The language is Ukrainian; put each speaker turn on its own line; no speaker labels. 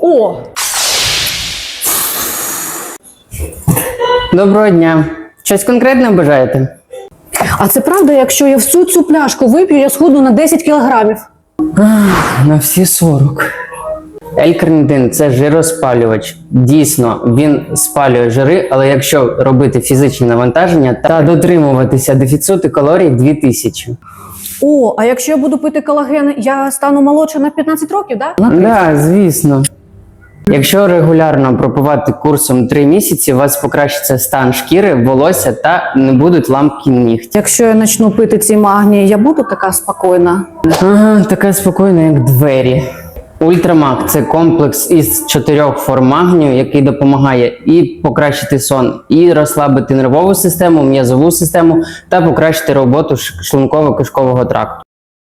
О,
Доброго дня. Щось конкретне бажаєте?
а це правда, якщо я всю цю пляшку вип'ю, я схудну на 10 кілограмів.
На всі 40. L-карнітин – це жироспалювач. Дійсно, він спалює жири, але якщо робити фізичні навантаження та дотримуватися дефіциту калорій 2000.
О, а якщо я буду пити колаген, я стану молодша на 15 років, да?
Так, да, звісно. Якщо регулярно пропивати курсом 3 місяці, у вас покращиться стан шкіри, волосся та не будуть ламки нігтів.
Якщо я почну пити ці магнії, я буду така спокійна.
Ага, така спокійна, як двері. Ультрамаг це комплекс із чотирьох форм магнію, який допомагає і покращити сон, і розслабити нервову систему, м'язову систему та покращити роботу шлунково-кишкового тракту.